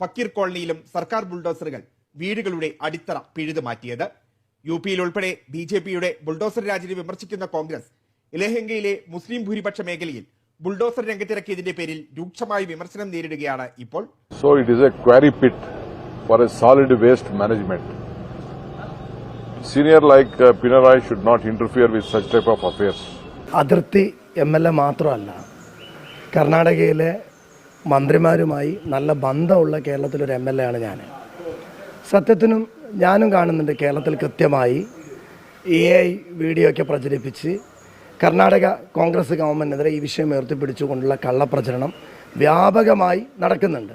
ഫക്കീർ കോളനിയിലും സർക്കാർ ബുൾഡോസറുകൾ വീടുകളുടെ അടിത്തറ പിഴുതു മാറ്റിയത്. യു പിയിൽ ഉൾപ്പെടെ ബി ജെ പിയുടെ ബുൾഡോസർ രാജിനെ വിമർശിക്കുന്ന കോൺഗ്രസ് ഇലഹങ്കയിലെ മുസ്ലിം ഭൂരിപക്ഷ മേഖലയിൽ ബുൾഡോസർ രംഗത്തിറക്കിയതിന്റെ പേരിൽ രൂക്ഷമായ വിമർശനം നേരിടുകയാണ് ഇപ്പോൾ. So it is a quarry pit for a solid waste management senior like Pinarayi should not interfere with such such type of affairs. അതിർത്തി എം എൽ എ മാത്രമല്ല കർണാടകയിലെ മന്ത്രിമാരുമായി നല്ല ബന്ധമുള്ള കേരളത്തിലൊരു എം എൽ എ ആണ് ഞാൻ. സത്യത്തിനും ഞാനും കാണുന്നുണ്ട് കേരളത്തിൽ കൃത്യമായി. എ ഐ വീഡിയോ ഒക്കെ പ്രചരിപ്പിച്ച് കർണാടക കോൺഗ്രസ് ഗവൺമെന്റിനെതിരെ ഈ വിഷയം ഉയർത്തിപ്പിടിച്ചുകൊണ്ടുള്ള കള്ളപ്രചരണം വ്യാപകമായി നടക്കുന്നുണ്ട്.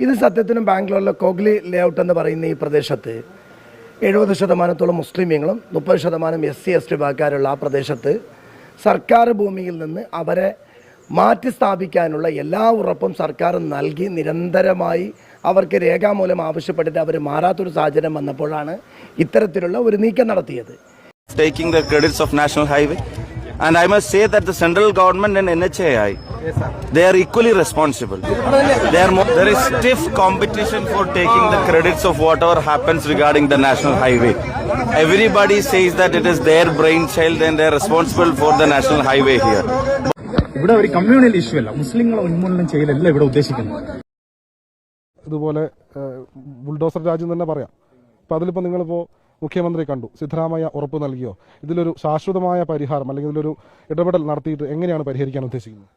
ഇത് സത്യത്തിനും ബാംഗ്ലൂരിലെ കോഗ്ലി ലേഔട്ട് എന്ന് പറയുന്ന ഈ പ്രദേശത്ത് എഴുപത് ശതമാനത്തോളം മുസ്ലിമീങ്ങളും മുപ്പത് ശതമാനം എസ് സി എസ് ടി വിഭാഗക്കാരുള്ള ആ പ്രദേശത്ത് സർക്കാർ ഭൂമിയിൽ നിന്ന് അവരെ മാറ്റി സ്ഥാപിക്കാനുള്ള എല്ലാ ഉറപ്പും സർക്കാർ നൽകി നിരന്തരമായി അവർക്ക് രേഖാമൂലം ആവശ്യപ്പെട്ടിട്ട് അവർ മാറാത്തൊരു സാഹചര്യം വന്നപ്പോഴാണ് ഇത്തരത്തിലുള്ള ഒരു നീക്കം നടത്തിയത് taking the credits of national highway and i must say that the central government and nhai they are equally responsible they are more, there is stiff competition for taking the credits of whatever happens regarding the national highway everybody says that it is their brainchild and they are responsible for the national highway here ഇവിടെ ഒരു communal issue അല്ല. മുസ്ലിങ്ങളെ ഉന്മൂലനം ചെയ്യലല്ല ഇവിടെ ഉദ്ദേശിക്കുന്നത്. ഇതുപോലെ bulldozer രാജ്യം തന്നെ പറയാം. അപ്പൊ അതിലിപ്പോൾ നിങ്ങളിപ്പോ മുഖ്യമന്ത്രി കണ്ടു. സിദ്ധരാമയ്യ ഉറപ്പ് നൽകിയോ? ഇതിലൊരു ശാശ്വതമായ പരിഹാരം അല്ലെങ്കിൽ ഇതിലൊരു ഇടപെടൽ നടത്തിയിട്ട് എങ്ങനെയാണ് പരിഹരിക്കാൻ ഉദ്ദേശിക്കുന്നത്?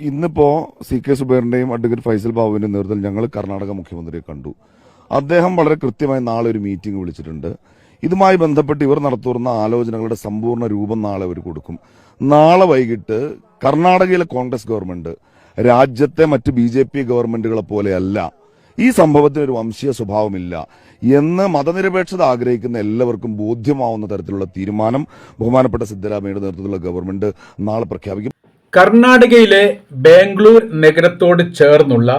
ഇന്നിപ്പോ സി കെ സുബൈറിന്റെയും അഡ്വക്കേറ്റ് ഫൈസൽ ബാബുവിന്റെ നേതൃത്വത്തിൽ ഞങ്ങൾ കർണാടക മുഖ്യമന്ത്രിയെ കണ്ടു. അദ്ദേഹം വളരെ കൃത്യമായി നാളെ ഒരു മീറ്റിംഗ് വിളിച്ചിട്ടുണ്ട്. ഇതുമായി ബന്ധപ്പെട്ട് ഇവർ നടത്തുന്ന ആലോചനകളുടെ സമ്പൂർണ രൂപം നാളെ അവർ കൊടുക്കും. നാളെ വൈകിട്ട് കർണാടകയിലെ കോൺഗ്രസ് ഗവൺമെന്റ് രാജ്യത്തെ മറ്റ് ബി ജെ പി ഗവൺമെന്റുകളെ പോലെയല്ല. ഈ സംഭവത്തിന് ഒരു വംശീയ സ്വഭാവമില്ല എന്ന് മതനിരപേക്ഷത ആഗ്രഹിക്കുന്ന എല്ലാവർക്കും ബോധ്യമാവുന്ന തരത്തിലുള്ള തീരുമാനം ബഹുമാനപ്പെട്ട സിദ്ധരാമയ്യയുടെ നേതൃത്വത്തിലുള്ള ഗവൺമെന്റ് നാളെ പ്രഖ്യാപിക്കും. കർണാടകയിലെ ബാംഗ്ലൂർ നഗരത്തോട് ചേർന്നുള്ള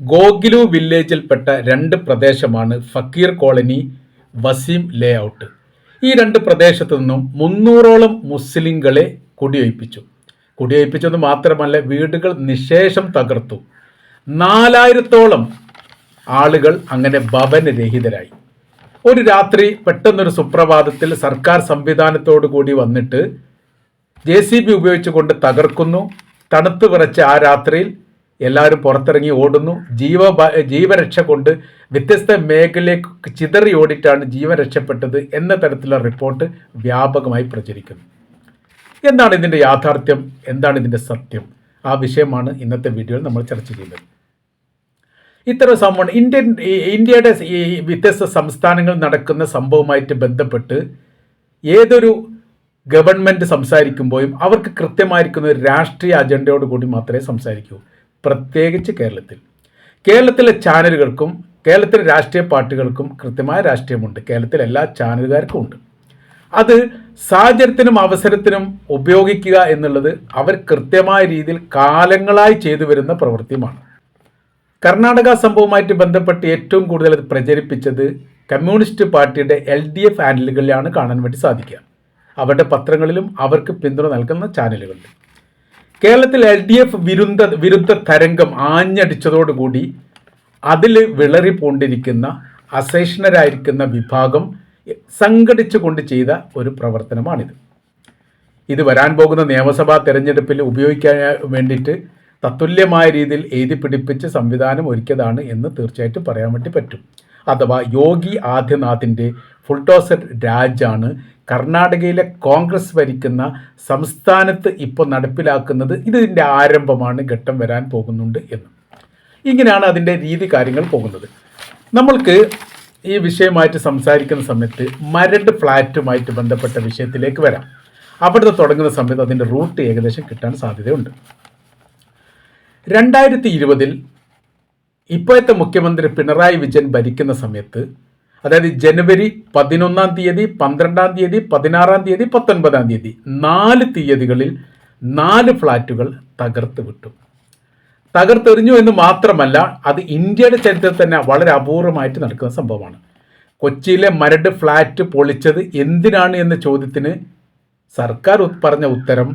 ഗോഗിലു വില്ലേജിൽപ്പെട്ട രണ്ട് പ്രദേശമാണ് ഫക്കീർ കോളനി വസീം ലേഔട്ട്. ഈ രണ്ട് പ്രദേശത്തു നിന്നും മുന്നൂറോളം മുസ്ലിങ്ങളെ കുടിയൊഴിപ്പിച്ചു. കുടിയൊഴിപ്പിച്ചത് മാത്രമല്ല വീടുകൾ നിശേഷം തകർത്തു. നാലായിരത്തോളം ആളുകൾ അങ്ങനെ ഭവനരഹിതരായി ഒരു രാത്രി പെട്ടെന്നൊരു സുപ്രഭാതത്തിൽ സർക്കാർ സംവിധാനത്തോടു കൂടി വന്നിട്ട് ജെ സി ബി ഉപയോഗിച്ചുകൊണ്ട് തകർക്കുന്നു. തണുത്ത് വിറച്ച ആ രാത്രിയിൽ എല്ലാവരും പുറത്തിറങ്ങി ഓടുന്നു. ജീവ ജീവരക്ഷ കൊണ്ട് വ്യത്യസ്ത മേഖലയിലേക്ക് ചിതറി ഓടിയിട്ടാണ് ജീവൻ രക്ഷപ്പെട്ടത് എന്ന തരത്തിലുള്ള റിപ്പോർട്ട് വ്യാപകമായി പ്രചരിക്കുന്നു. എന്താണ് ഇതിന്റെ യാഥാർത്ഥ്യം? എന്താണ് ഇതിന്റെ സത്യം? ആ വിഷയമാണ് ഇന്നത്തെ വീഡിയോയിൽ നമ്മൾ ചർച്ച ചെയ്യുന്നത്. ഇത്തരം സംഭവം ഇന്ത്യൻ ഇന്ത്യയുടെ ഈ വ്യത്യസ്ത സംസ്ഥാനങ്ങളിൽ നടക്കുന്ന സംഭവവുമായിട്ട് ബന്ധപ്പെട്ട് ഏതൊരു ഗവൺമെന്റ് സംസാരിക്കുമ്പോഴും അവർക്ക് കൃത്യമായിരിക്കുന്ന ഒരു രാഷ്ട്രീയ അജണ്ടയോട് കൂടി മാത്രമേ സംസാരിക്കൂ. പ്രത്യേകിച്ച് കേരളത്തിൽ. കേരളത്തിലെ ചാനലുകൾക്കും കേരളത്തിലെ രാഷ്ട്രീയ പാർട്ടികൾക്കും കൃത്യമായ രാഷ്ട്രീയമുണ്ട്. കേരളത്തിലെ എല്ലാ ചാനലുകാർക്കും ഉണ്ട്. അത് സാഹചര്യത്തിനും അവസരത്തിനും ഉപയോഗിക്കുക എന്നുള്ളത് അവർ കൃത്യമായ രീതിയിൽ കാലങ്ങളായി ചെയ്തു വരുന്ന പ്രവൃത്തിയുമാണ്. കർണാടക സംഭവവുമായിട്ട് ബന്ധപ്പെട്ട് ഏറ്റവും കൂടുതൽ അത് പ്രചരിപ്പിച്ചത് കമ്മ്യൂണിസ്റ്റ് പാർട്ടിയുടെ എൽ ഡി എഫ് ഹാൻഡിലുകളിലാണ് കാണാൻ വേണ്ടി സാധിക്കുക. അവരുടെ പത്രങ്ങളിലും അവർക്ക് പിന്തുണ നൽകുന്ന ചാനലുകളിലും. കേരളത്തിൽ എൽ ഡി എഫ് വിരുദ്ധ വിരുദ്ധ തരംഗം ആഞ്ഞടിച്ചതോടുകൂടി അതിൽ വിളറി പൂണ്ടിരിക്കുന്ന അസഹിഷ്ണരായിരിക്കുന്ന വിഭാഗം സംഘടിച്ചുകൊണ്ട് ചെയ്ത ഒരു പ്രവർത്തനമാണിത്. ഇത് വരാൻ പോകുന്ന നിയമസഭാ തെരഞ്ഞെടുപ്പിൽ ഉപയോഗിക്കാൻ വേണ്ടിയിട്ട് തത്തുല്യമായ രീതിയിൽ എഴുതി പിടിപ്പിച്ച് സംവിധാനം ഒരുക്കിയതാണ് എന്ന് തീർച്ചയായിട്ടും പറയാൻ വേണ്ടി പറ്റും. അഥവാ യോഗി ആദിനാഥിന്റെ ഫുൾടോസർ രാജാണ് കർണാടകയിലെ കോൺഗ്രസ് ഭരിക്കുന്ന സംസ്ഥാനത്ത് ഇപ്പോൾ നടപ്പിലാക്കുന്നത് ഇതിന്റെ ആരംഭമാണ് ഘട്ടം വരാൻ പോകുന്നുണ്ട് എന്ന്. ഇങ്ങനെയാണ് അതിന്റെ രീതി കാര്യങ്ങൾ പോകുന്നത്. നമ്മൾക്ക് ഈ വിഷയമായിട്ട് സംസാരിക്കുന്ന സമയത്ത് മരട് ഫ്ലാറ്റുമായിട്ട് ബന്ധപ്പെട്ട വിഷയത്തിലേക്ക് വരാം. അവിടുത്തെ തുടങ്ങുന്ന സമയത്ത് അതിന്റെ റൂട്ട് ഏകദേശം കിട്ടാൻ സാധ്യതയുണ്ട്. രണ്ടായിരത്തി ഇരുപതിൽ ഇപ്പോഴത്തെ മുഖ്യമന്ത്രി പിണറായി വിജയൻ ഭരിക്കുന്ന സമയത്ത് അതായത് ജനുവരി പതിനൊന്നാം തീയതി പന്ത്രണ്ടാം തീയതി പതിനാറാം തീയതി പത്തൊൻപതാം തീയതി നാല് തീയതികളിൽ നാല് ഫ്ലാറ്റുകൾ തകർത്ത് വിട്ടു. തകർത്തെറിഞ്ഞു എന്ന് മാത്രമല്ല അത് ഇന്ത്യയുടെ ചരിത്രത്തിൽ തന്നെ വളരെ അപൂർവമായിട്ട് നടക്കുന്ന സംഭവമാണ്. കൊച്ചിയിലെ മരട് ഫ്ലാറ്റ് പൊളിച്ചത് എന്തിനാണ് എന്ന ചോദ്യത്തിന് സർക്കാർ പറഞ്ഞ ഉത്തരം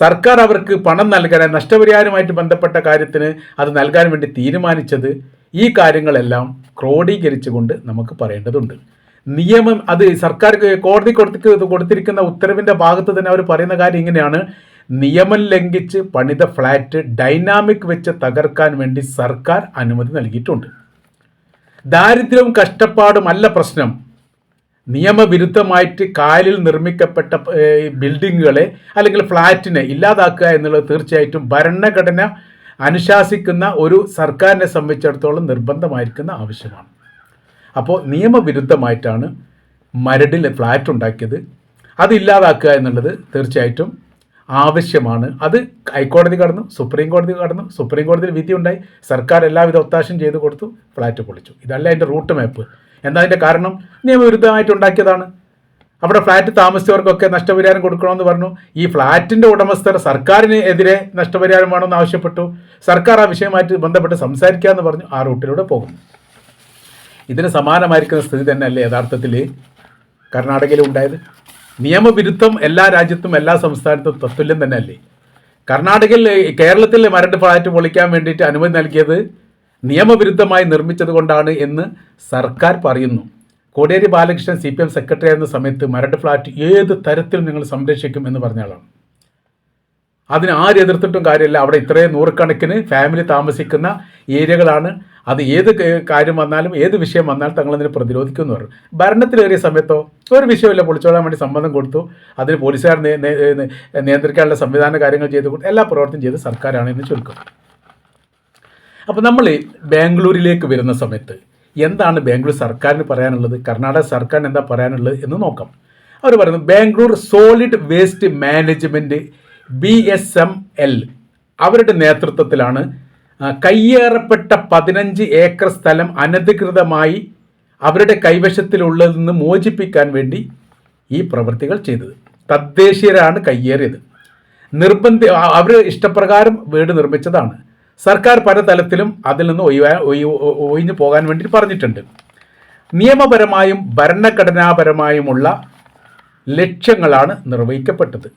സർക്കാർ അവർക്ക് പണം നൽകാൻ നഷ്ടപരിഹാരമായിട്ട് ബന്ധപ്പെട്ട കാര്യത്തിന് അത് നൽകാൻ വേണ്ടി തീരുമാനിച്ചത് ഈ കാര്യങ്ങളെല്ലാം ക്രോഡീകരിച്ചുകൊണ്ട് നമുക്ക് പറയേണ്ടതുണ്ട്. നിയമം അത് സർക്കാർ കോടതി കൊടുത്ത് കൊടുത്തിരിക്കുന്ന ഉത്തരവിന്റെ ഭാഗത്ത് തന്നെ അവർ പറയുന്ന കാര്യം ഇങ്ങനെയാണ്. നിയമം ലംഘിച്ച് പണിത ഫ്ലാറ്റ് ഡൈനാമിക് വെച്ച് തകർക്കാൻ വേണ്ടി സർക്കാർ അനുമതി നൽകിയിട്ടുണ്ട്. ദാരിദ്ര്യവും കഷ്ടപ്പാടും അല്ല പ്രശ്നം. നിയമവിരുദ്ധമായിട്ട് കായലിൽ നിർമ്മിക്കപ്പെട്ട ബിൽഡിങ്ങുകളെ അല്ലെങ്കിൽ ഫ്ലാറ്റിനെ ഇല്ലാതാക്കുക എന്നുള്ളത് തീർച്ചയായിട്ടും ഭരണഘടന അനുശാസിക്കുന്ന ഒരു സർക്കാരിനെ സംബന്ധിച്ചിടത്തോളം നിർബന്ധമായിരിക്കുന്ന ആവശ്യമാണ്. അപ്പോൾ നിയമവിരുദ്ധമായിട്ടാണ് മരടിൽ ഫ്ലാറ്റ് ഉണ്ടാക്കിയത്. അത് ഇല്ലാതാക്കുക എന്നുള്ളത് തീർച്ചയായിട്ടും ആവശ്യമാണ്. അത് ഹൈക്കോടതി കടന്നു സുപ്രീം കോടതി കടന്നു സുപ്രീം കോടതിയിൽ വിധി ഉണ്ടായി സർക്കാർ എല്ലാവിധ ഒത്താശയും ചെയ്തു കൊടുത്തു ഫ്ലാറ്റ് പൊളിച്ചു. ഇതല്ല അതിന്റെ റൂട്ട് മാപ്പ്. എന്താ അതിന്റെ കാരണം? നിയമവിരുദ്ധമായിട്ട് ഉണ്ടാക്കിയതാണ്. അവിടെ ഫ്ലാറ്റ് താമസിച്ചവർക്കൊക്കെ നഷ്ടപരിഹാരം കൊടുക്കണമെന്ന് പറഞ്ഞു. ഈ ഫ്ലാറ്റിന്റെ ഉടമസ്ഥർ സർക്കാരിന് എതിരെ നഷ്ടപരിഹാരം വേണമെന്ന് ആവശ്യപ്പെട്ടു. സർക്കാർ ആ വിഷയമായിട്ട് ബന്ധപ്പെട്ട് സംസാരിക്കാമെന്ന് പറഞ്ഞു ആ റൂട്ടിലൂടെ പോകും. ഇതിന് സമാനമായിരിക്കുന്ന സ്ഥിതി തന്നെയല്ലേ യഥാർത്ഥത്തിൽ കർണാടകയിൽ ഉണ്ടായത്? നിയമവിരുദ്ധം എല്ലാ രാജ്യത്തും എല്ലാ സംസ്ഥാനത്തും തത്തുല്യം തന്നെ അല്ലേ കർണാടകയിൽ കേരളത്തിൽ മരട് ഫ്ലാറ്റ് പൊളിക്കാൻ വേണ്ടിയിട്ട് അനുമതി നൽകിയത് നിയമവിരുദ്ധമായി നിർമ്മിച്ചത് കൊണ്ടാണ് എന്ന് സർക്കാർ പറയുന്നു. Kodiyeri Balakrishnan C P M secretary ആയിരുന്ന സമയത്ത് മരട് ഫ്ലാറ്റ് ഏത് തരത്തിൽ നിങ്ങൾ സംരക്ഷിക്കും എന്ന് പറഞ്ഞ ആളാണ്. അതിന് ആര് എതിർത്തിട്ടും കാര്യമില്ല. അവിടെ ഇത്രയും നൂറുകണക്കിന് ഫാമിലി താമസിക്കുന്ന ഏരിയകളാണ് അത് ഏത് കാര്യം വന്നാലും ഏത് വിഷയം വന്നാലും തങ്ങളതിനെ പ്രതിരോധിക്കുമെന്ന് പറഞ്ഞു. ഭരണത്തിലേറിയ സമയത്തോ ഒരു വിഷയമില്ല പൊളിച്ചോളാൻ വേണ്ടി സമ്മതം കൊടുത്തു. അതിന് പോലീസുകാർ നിയന്ത്രിക്കാനുള്ള സംവിധാന കാര്യങ്ങൾ ചെയ്തു കൊടുത്തു. എല്ലാ പ്രവർത്തനം ചെയ്ത് സർക്കാരാണ് എന്ന് ചുരുക്കം. അപ്പോൾ നമ്മൾ ബാംഗ്ലൂരിലേക്ക് വരുന്ന സമയത്ത് എന്താണ് ബാംഗ്ലൂർ സർക്കാരിന് പറയാനുള്ളത്? കർണാടക സർക്കാരിന് എന്താ പറയാനുള്ളത് എന്ന് നോക്കാം. അവർ പറയുന്നു Bangalore solid waste management B S M L അവരുടെ നേതൃത്വത്തിലാണ് കയ്യേറപ്പെട്ട പതിനഞ്ച് ഏക്കർ സ്ഥലം അനധികൃതമായി അവരുടെ കൈവശത്തിലുള്ളതിൽ നിന്ന് മോചിപ്പിക്കാൻ വേണ്ടി ഈ പ്രവൃത്തികൾ ചെയ്തത്. തദ്ദേശീയരാണ് കയ്യേറിയത്. നിർബന്ധ അവർ ഇഷ്ടപ്രകാരം വീട് നിർമ്മിച്ചതാണ്. സർക്കാർ പല തലത്തിലും അതിൽ നിന്ന് ഒഴിവാ ഒഴിഞ്ഞു പോകാൻ വേണ്ടി പറഞ്ഞിട്ടുണ്ട്. നിയമപരമായും ഭരണഘടനാപരമായുമുള്ള ലക്ഷ്യങ്ങളാണ് നിർവഹിക്കപ്പെട്ടത്.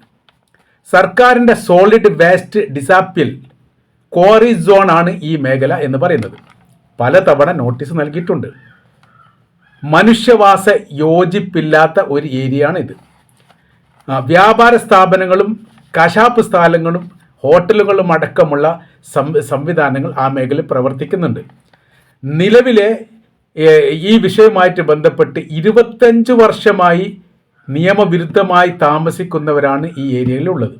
സർക്കാരിന്റെ solid waste disposal quarry zone ആണ് ഈ മേഖല എന്ന് പറയുന്നത്. പലതവണ നോട്ടീസ് നൽകിയിട്ടുണ്ട്. മനുഷ്യവാസ യോജിപ്പില്ലാത്ത ഒരു ഏരിയയാണ് ഇത് വ്യാപാര സ്ഥാപനങ്ങളും കശാപ്പ് സ്ഥലങ്ങളും ഹോട്ടലുകളും അടക്കമുള്ള സംവിധാനങ്ങൾ ആ മേഖലയിൽ പ്രവർത്തിക്കുന്നുണ്ട്. നിലവിലെ ഈ വിഷയവുമായിട്ട് ബന്ധപ്പെട്ട് ഇരുപത്തഞ്ച് വർഷമായി നിയമവിരുദ്ധമായി താമസിക്കുന്നവരാണ് ഈ ഏരിയയിലുള്ളത്.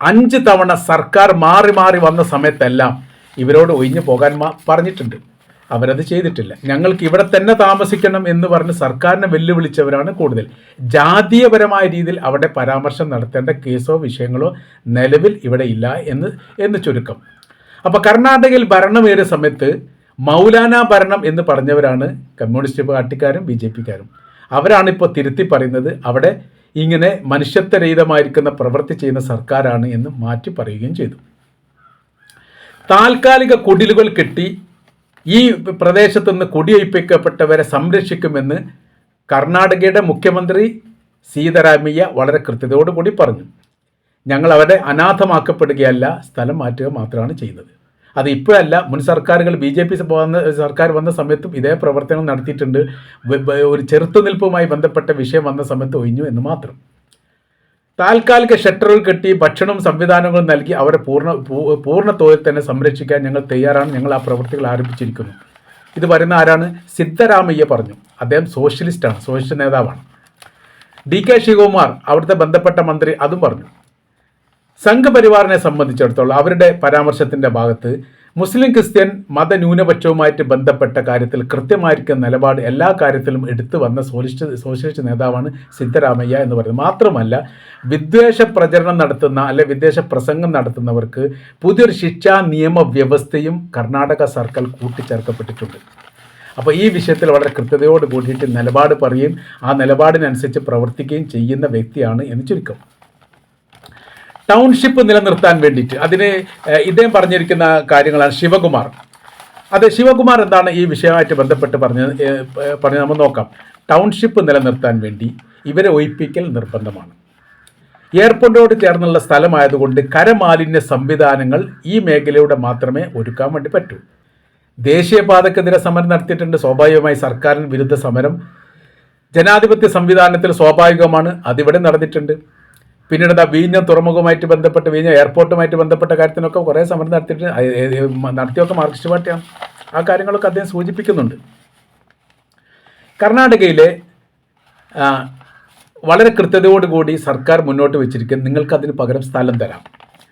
അഞ്ച് തവണ സർക്കാർ മാറി മാറി വന്ന സമയത്തെല്ലാം ഇവരോട് ഒഴിഞ്ഞു പോകാൻ പറഞ്ഞിട്ടുണ്ട്. അവരത് ചെയ്തിട്ടില്ല. ഞങ്ങൾക്ക് ഇവിടെ തന്നെ താമസിക്കണം എന്ന് പറഞ്ഞ് സർക്കാരിനെ വെല്ലുവിളിച്ചവരാണ് കൂടുതൽ. ജാതീയപരമായ രീതിയിൽ അവിടെ പരാമർശം നടത്തേണ്ട കേസോ വിഷയങ്ങളോ നിലവിൽ ഇവിടെ ഇല്ല എന്ന് എന്ന് ചുരുക്കം. അപ്പോൾ കർണാടകയിൽ ഭരണമേറിയ സമയത്ത് മൗലാന ഭരണം എന്ന് പറഞ്ഞവരാണ് കമ്മ്യൂണിസ്റ്റ് പാർട്ടിക്കാരും ബി ജെ പിക്കാരും. അവരാണിപ്പോൾ തിരുത്തി പറയുന്നത് അവിടെ ഇങ്ങനെ മനുഷ്യത്വരഹിതമായിരിക്കുന്ന പ്രവൃത്തി ചെയ്യുന്ന സർക്കാരാണ് എന്ന് മാറ്റി പറയുകയും ചെയ്തു. താൽക്കാലിക കുടിലുകൾ കെട്ടി ഈ പ്രദേശത്തു നിന്ന് കുടിയൊഴിപ്പിക്കപ്പെട്ടവരെ സംരക്ഷിക്കുമെന്ന് കർണാടകയുടെ മുഖ്യമന്ത്രി സീതാരാമയ്യ വളരെ കൃത്യതയോടുകൂടി പറഞ്ഞു. ഞങ്ങൾ അവരെ അനാഥമാക്കപ്പെടുകയല്ല സ്ഥലം മാറ്റുക മാത്രമാണ് ചെയ്യുന്നത് അത് ഇപ്പോഴല്ല മുൻ സർക്കാരുകൾ ബി ജെ പി വന്ന സർക്കാർ വന്ന സമയത്തും ഇതേ പ്രവർത്തനം നടത്തിയിട്ടുണ്ട്. ഒരു ചെറുത്തുനിൽപ്പുമായി ബന്ധപ്പെട്ട വിഷയം വന്ന സമയത്ത് ഒഴിഞ്ഞു എന്ന് മാത്രം. താൽക്കാലിക ഷട്ടറുകൾ കെട്ടി ഭക്ഷണവും സംവിധാനങ്ങളും നൽകി അവരെ പൂർണ പൂർണ തോതിൽ തന്നെ സംരക്ഷിക്കാൻ ഞങ്ങൾ തയ്യാറാണ്. ഞങ്ങൾ ആ പ്രവൃത്തികൾ ആരംഭിച്ചിരിക്കുന്നു. ഇത് പറയുന്ന ആരാണ്? സിദ്ധരാമയ്യ പറഞ്ഞു. അദ്ദേഹം സോഷ്യലിസ്റ്റാണ് സോഷ്യലിസ്റ്റ് നേതാവാണ്. ഡി കെ ശിവകുമാർ അവിടുത്തെ ബന്ധപ്പെട്ട മന്ത്രി അതും പറഞ്ഞു. സംഘപരിവാറിനെ സംബന്ധിച്ചിടത്തോളം അവരുടെ പരാമർശത്തിന്റെ ഭാഗത്ത് മുസ്ലിം ക്രിസ്ത്യൻ മതന്യൂനപക്ഷവുമായിട്ട് ബന്ധപ്പെട്ട കാര്യത്തിൽ കൃത്യമായിരിക്കുന്ന നിലപാട് എല്ലാ കാര്യത്തിലും എടുത്തു വന്ന സോഷ്യലിസ്റ്റ് സോഷ്യലിസ്റ്റ് നേതാവാണ് സിദ്ധരാമയ്യ എന്ന് പറയുന്നത്. മാത്രമല്ല വിദ്വേഷ പ്രചരണം നടത്തുന്ന അല്ലെ വിദ്വേഷ പ്രസംഗം നടത്തുന്നവർക്ക് പുതിയൊരു ശിക്ഷാ നിയമ വ്യവസ്ഥയും കർണാടക സർക്കാർ കൂട്ടിച്ചേർക്കപ്പെട്ടിട്ടുണ്ട്. അപ്പോൾ ഈ വിഷയത്തിൽ വളരെ കൃത്യതയോട് കൂടിയിട്ട് നിലപാട് പറയുകയും ആ നിലപാടിനനുസരിച്ച് പ്രവർത്തിക്കുകയും ചെയ്യുന്ന വ്യക്തിയാണ് എന്ന് ചുരുക്കം. ടൗൺഷിപ്പ് നിലനിർത്താൻ വേണ്ടിയിട്ട്. അതിന് ഇദ്ദേഹം പറഞ്ഞിരിക്കുന്ന കാര്യങ്ങളാണ് ശിവകുമാർ. അത് ശിവകുമാർ എന്താണ് ഈ വിഷയമായിട്ട് ബന്ധപ്പെട്ട് പറഞ്ഞ ഏഹ്, നമ്മൾ നോക്കാം. ടൗൺഷിപ്പ് നിലനിർത്താൻ വേണ്ടി ഇവരെ ഒഴിപ്പിക്കൽ നിർബന്ധമാണ്. എയർപോർട്ടോട് ചേർന്നുള്ള സ്ഥലമായതുകൊണ്ട് കരമാലിന്യ സംവിധാനങ്ങൾ ഈ മേഖലയുടെ മാത്രമേ ഒരുക്കാൻ വേണ്ടി പറ്റൂ. ദേശീയപാതക്കെതിരെ സമരം നടത്തിയിട്ടുണ്ട്. സ്വാഭാവികമായി സർക്കാരിന് വിരുദ്ധ സമരം. ജനാധിപത്യ സംവിധാനത്തിൽ സ്വാഭാവികമാണ്. അതിവിടെ നടന്നിട്ടുണ്ട്. പിന്നീട് എന്താ വീഞ്ഞ തുറമുഖവുമായിട്ട് ബന്ധപ്പെട്ട് വീഞ്ഞ എയർപോർട്ടുമായിട്ട് ബന്ധപ്പെട്ട കാര്യത്തിനൊക്കെ കുറേ സമരം നടത്തിയിട്ട് നടത്തിയൊക്കെ മാർക്സിസ്റ്റ് പാർട്ടിയാണ്. ആ കാര്യങ്ങളൊക്കെ അദ്ദേഹം സൂചിപ്പിക്കുന്നുണ്ട്. കർണാടകയിലെ വളരെ കൃത്യതയോടുകൂടി സർക്കാർ മുന്നോട്ട് വെച്ചിരിക്കുന്നത് നിങ്ങൾക്ക് അതിന് പകരം സ്ഥലം തരാം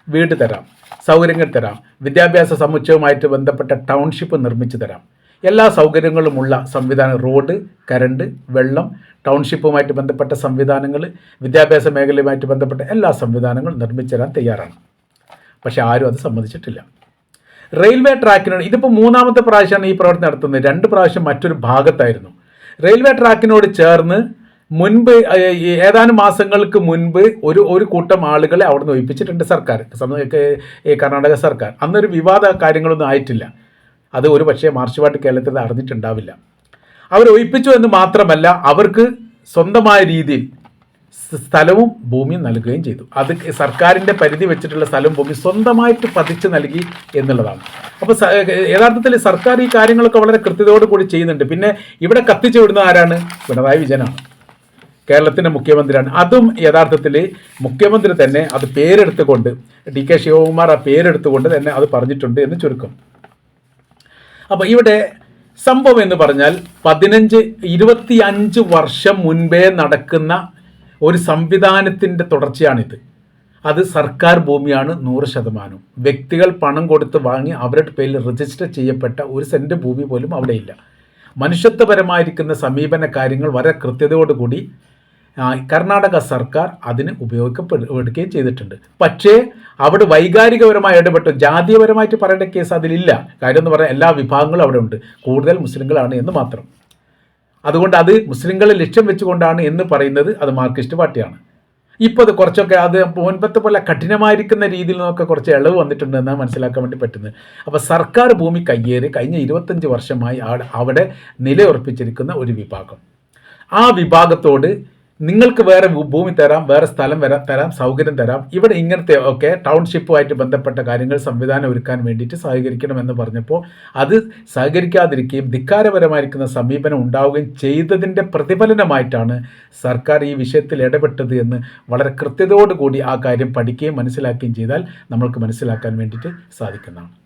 വീട് തരാം സൗകര്യങ്ങൾ തരാം വിദ്യാഭ്യാസ സമുച്ചയവുമായിട്ട് ബന്ധപ്പെട്ട ടൗൺഷിപ്പ് നിർമ്മിച്ചു തരാം. എല്ലാ സൗകര്യങ്ങളുമുള്ള സംവിധാനം റോഡ് കരണ്ട് വെള്ളം ടൗൺഷിപ്പുമായിട്ട് ബന്ധപ്പെട്ട സംവിധാനങ്ങൾ വിദ്യാഭ്യാസ മേഖലയുമായിട്ട് ബന്ധപ്പെട്ട എല്ലാ സംവിധാനങ്ങളും നിർമ്മിച്ചു തരാൻ തയ്യാറാണ്. പക്ഷേ ആരും അത് സമ്മതിച്ചിട്ടില്ല. റെയിൽവേ ട്രാക്കിനോട് ഇതിപ്പോൾ മൂന്നാമത്തെ പ്രാവശ്യമാണ് ഈ പ്രവർത്തനം നടത്തുന്നത്. രണ്ട് പ്രാവശ്യം മറ്റൊരു ഭാഗത്തായിരുന്നു. റെയിൽവേ ട്രാക്കിനോട് ചേർന്ന് മുൻപ് ഏതാനും മാസങ്ങൾക്ക് മുൻപ് ഒരു ഒരു കൂട്ടം ആളുകളെ അവിടുന്ന് ഒഴിപ്പിച്ചിട്ടുണ്ട് സർക്കാർ കർണാടക സർക്കാർ. അന്നൊരു വിവാദ കാര്യങ്ങളൊന്നും ആയിട്ടില്ല. അത് ഒരു പക്ഷേ മാർച്ച് കേരളത്തിൽ അറിഞ്ഞിട്ടുണ്ടാവില്ല അവർ ഒഴിപ്പിച്ചു എന്ന് മാത്രമല്ല അവർക്ക് സ്വന്തമായ രീതിയിൽ സ്ഥലവും ഭൂമിയും നൽകുകയും ചെയ്തു. അത് സർക്കാരിന്റെ പരിധി വെച്ചിട്ടുള്ള സ്ഥലവും ഭൂമി സ്വന്തമായിട്ട് പതിച്ച് നൽകി എന്നുള്ളതാണ്. അപ്പോൾ യഥാർത്ഥത്തിൽ സർക്കാർ ഈ കാര്യങ്ങളൊക്കെ വളരെ കൃത്യതയോട് കൂടി ചെയ്യുന്നുണ്ട്. പിന്നെ ഇവിടെ കത്തിച്ചു വിടുന്ന ആരാണ്? പിണറായി വിജയനാണ്. കേരളത്തിന്റെ മുഖ്യമന്ത്രിയാണ്. അതും യഥാർത്ഥത്തിൽ മുഖ്യമന്ത്രി തന്നെ അത് പേരെടുത്തുകൊണ്ട് ഡി കെ ശിവകുമാർ ആ പേരെടുത്തുകൊണ്ട് തന്നെ അത് പറഞ്ഞിട്ടുണ്ട് എന്ന് ചുരുക്കം. അപ്പോൾ ഇവിടെ സംഭവം എന്ന് പറഞ്ഞാൽ പതിനഞ്ച് ഇരുപത്തി അഞ്ച് വർഷം മുൻപേ നടക്കുന്ന ഒരു സംവിധാനത്തിന്റെ തുടർച്ചയാണിത്. അത് സർക്കാർ ഭൂമിയാണ് നൂറ് ശതമാനം. വ്യക്തികൾ പണം കൊടുത്ത് വാങ്ങി അവരുടെ പേരിൽ രജിസ്റ്റർ ചെയ്യപ്പെട്ട ഒരു സെന്റ് ഭൂമി പോലും അവിടെയില്ല മനുഷ്യത്വപരമായിരിക്കുന്ന സമീപന കാര്യങ്ങൾ വളരെ കൃത്യതയോടുകൂടി കർണാടക സർക്കാർ അതിന് ഉപയോഗിക്കപ്പെടുകയും ചെയ്തിട്ടുണ്ട്. പക്ഷേ അവിടെ വൈകാരികപരമായി ഇടപെട്ട് ജാതീയപരമായിട്ട് പറയേണ്ട കേസ് അതിലില്ല. കാര്യം എന്ന് പറഞ്ഞാൽ എല്ലാ വിഭാഗങ്ങളും അവിടെ ഉണ്ട്. കൂടുതൽ മുസ്ലിങ്ങളാണ് എന്ന് മാത്രം. അതുകൊണ്ട് അത് മുസ്ലിങ്ങളെ ലക്ഷ്യം വെച്ചുകൊണ്ടാണ് എന്ന് പറയുന്നത് അത് മാർക്സിസ്റ്റ് പാർട്ടിയാണ്. ഇപ്പോൾ അത് കുറച്ചൊക്കെ അത് മുൻപത്തെ പോലെ കഠിനമായിരിക്കുന്ന രീതിയിൽ നിന്നൊക്കെ കുറച്ച് ഇളവ് വന്നിട്ടുണ്ട് എന്നാണ് മനസ്സിലാക്കാൻ വേണ്ടി പറ്റുന്നത്. അപ്പോൾ സർക്കാർ ഭൂമി കയ്യേറി കഴിഞ്ഞ ഇരുപത്തഞ്ച് വർഷമായി അവിടെ നിലയുറപ്പിച്ചിരിക്കുന്ന ഒരു വിഭാഗം. ആ വിഭാഗത്തോട് നിങ്ങൾക്ക് വേറെ ഭൂമി തരാം വേറെ സ്ഥലം വരാം തരാം സൗകര്യം തരാം. ഇവിടെ ഇങ്ങനത്തെ ഒക്കെ ടൗൺഷിപ്പുമായിട്ട് ബന്ധപ്പെട്ട കാര്യങ്ങൾ സംവിധാനം ഒരുക്കാൻ വേണ്ടിയിട്ട് സഹകരിക്കണമെന്ന് പറഞ്ഞപ്പോൾ അത് സഹകരിക്കാതിരിക്കുകയും ധിക്കാരപരമായിരിക്കുന്ന സമീപനം ഉണ്ടാവുകയും ചെയ്തതിന്റെ പ്രതിഫലനമായിട്ടാണ് സർക്കാർ ഈ വിഷയത്തിൽ ഇടപെട്ടത് എന്ന് വളരെ കൃത്യതയോടുകൂടി ആ കാര്യം പഠിക്കുകയും മനസ്സിലാക്കുകയും ചെയ്താൽ നമ്മൾക്ക് മനസ്സിലാക്കാൻ വേണ്ടിയിട്ട് സാധിക്കുന്നതാണ്.